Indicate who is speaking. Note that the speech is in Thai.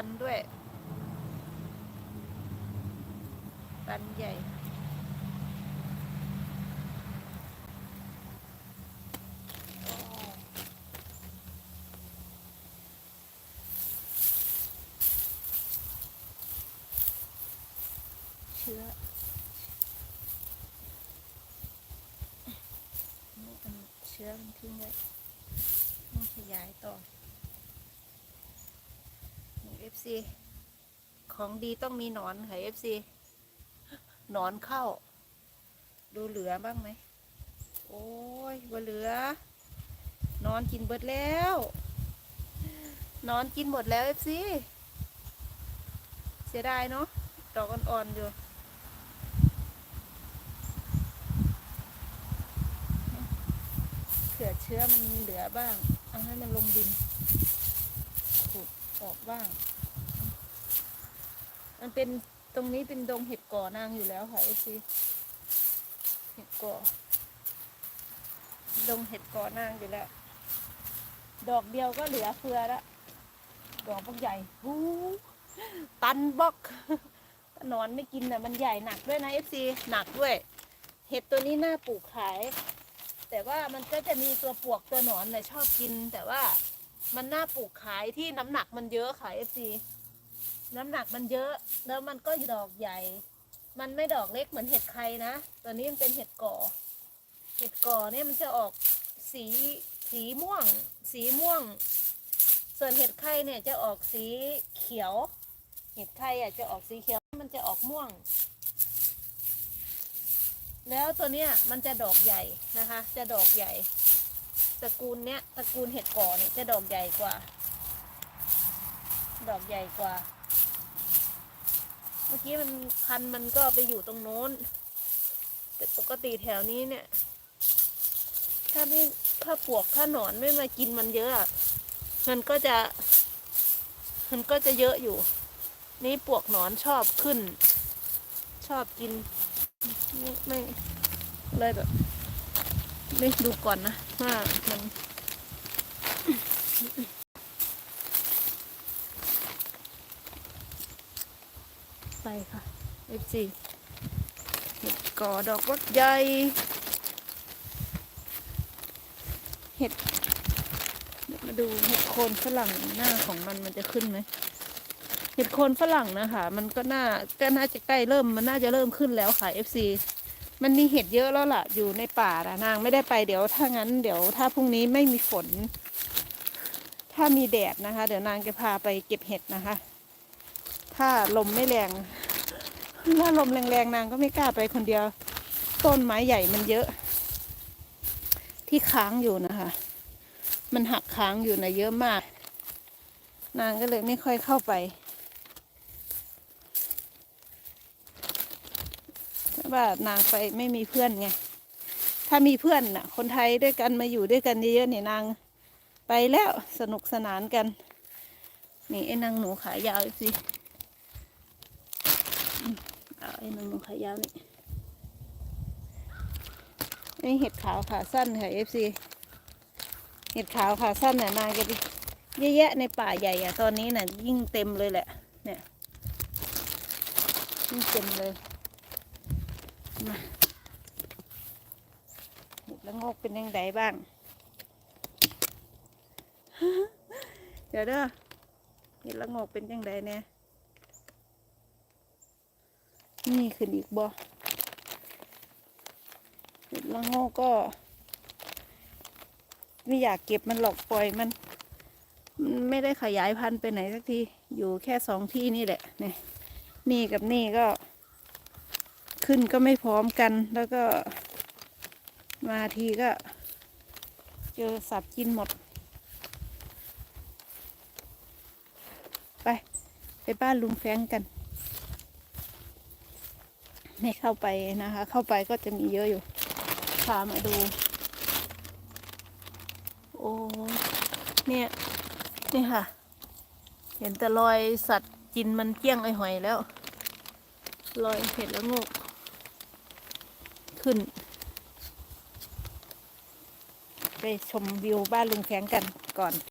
Speaker 1: ตันด้วย ตันใหญ่ เชื้อนี่มันเชื้อมันทิ้งไว้ต้องขยายต่อ เอฟซีของดีต้องมีหนอนค่ะเอฟซีหนอนเข้า ดูเหลือบ้างไหม โอ้ยว่าเหลือ นอนกินเบิดแล้ว นอนกินหมดแล้วเอฟซีเสียดายเนาะดอกอ่อนๆอยู่เผื่อเชื้อมันเหลือบ้าง เอาให้มันลงดิน ขออกบ้าง มันเป็นตรงนี้เป็นดงเห็ดก่อนางอยู่แล้วค่ะเอซีเห็ดก่อ ดงเห็ดก่อนางอยู่แล้ว ดอกเดียวก็เหลือเฟือละดอกพวกใหญ่หูตันบล็อกนอนไม่กินน่ะมันใหญ่หนักด้วยนะเอฟซีหนักด้วย เห็ดตัวนี้น่าปลูกขาย แต่ว่ามันก็จะมีตัวปวกตัวหนอนเลยชอบกิน แต่ว่า มันน่าปลูกขายที่น้ำหนักมันเยอะค่ะเอฟซีน้ำหนักมันเยอะ แล้วมันก็ดอกใหญ่ มันไม่ดอกเล็กเหมือนเห็ดไข่นะตัวนี้มันเป็นเห็ดก่อ เห็ดก่อเนี่ยมันจะออกสีสีม่วง สีม่วง ส่วนเห็ดไข่เนี่ยจะออกสีเขียว เห็ดไข่อะจะออกสีเขียวมันจะออกม่วง แล้วตัวเนี้ยมันจะดอกใหญ่นะคะ จะดอกใหญ่ ตระกูลเนี้ยตระกูลเห็ดก่อเนี่ยจะดอกใหญ่กว่า ดอกใหญ่กว่า เมื่อกี้มันพันมันก็ไปอยู่ตรงโน้น แต่ปกติแถวนี้เนี่ย ถ้าไม่ถ้าปวกถ้าหนอนไม่มากินมันเยอะอะมันก็จะ มันก็จะเยอะอยู่ นี่ปวกหนอนชอบขึ้น ชอบกิน ไม่ไม่เลยแบบ ไม่ดูก่อนนะว่ามันไปค่ะ F4 เห็ดก่อดอกรถใหญ่ เห็ดเดี๋ยวมาดูเห็ดโคนฝรั่งหน้าของมันมันจะขึ้นไหมเห็ดโคนฝรั่งนะคะ มันก็น่าก็น่าจะใกล้เริ่มมันน่าจะเริ่มขึ้นแล้วค่ะ FC มันมีเห็ดเยอะแล้วล่ะ อยู่ในป่านะนางไม่ได้ไปเดี๋ยวถ้างั้นเดี๋ยวถ้าพรุ่งนี้ไม่มีฝน ถ้ามีแดดนะคะ เดี๋ยวนางจะพาไปเก็บเห็ดนะคะ ถ้าลมไม่แรงถ้าลมแรงๆนางก็ไม่กล้าไปคนเดียว ต้นไม้ใหญ่มันเยอะ ที่ค้างอยู่นะคะ มันหักค้างอยู่นะเยอะมาก นางก็เลยไม่ค่อยเข้าไป ว่านางไปไม่มีเพื่อนไง ถ้ามีเพื่อนน่ะ คนไทยด้วยกันมาอยู่ด้วยกันเยอะๆเนี่ยนางไปแล้วสนุกสนานกัน นี่ไอ้นางหนูขายาวสิเอาไอ้นางหนูขายาวนี่นี่เห็ดขาวขาสั้นค่ะเอฟซีเห็ดขาวขาสั้นเนี่ยนางจะไปเยอะแยะในป่าใหญ่อะตอนนี้น่ะยิ่งเต็มเลยแหละ เนี่ยยิ่งเต็มเลย มาเห็ดละโงกเป็นยังไงบ้าง เดี๋ยวเด้อเห็ดละโงกเป็นยังไงเนี่ยนี่ขึ้นอีกบ่เห็ดละโงกก็ ไม่อยากเก็บมันหรอกปล่อยมัน ไม่ได้ขยายพันธุ์ไปไหนสักที อยู่แค่สองที่นี่แหละ นี่นี่กับนี่ก็ ขึ้นก็ไม่พร้อมกัน แล้วก็มาทีก็เจอสัตว์กินหมด ไป ไปบ้านลุงแฟงกัน ไม่เข้าไปนะคะ เข้าไปก็จะมีเยอะอยู่พามาดู โอ้เนี่ยนี่ค่ะ เห็นแต่รอยสัตว์กินมันเกี้ยงไอหอยแล้ว รอยเห็ดแล้วงก ขึ้น ไปชมวิวบ้านลุงแข้งกันก่อน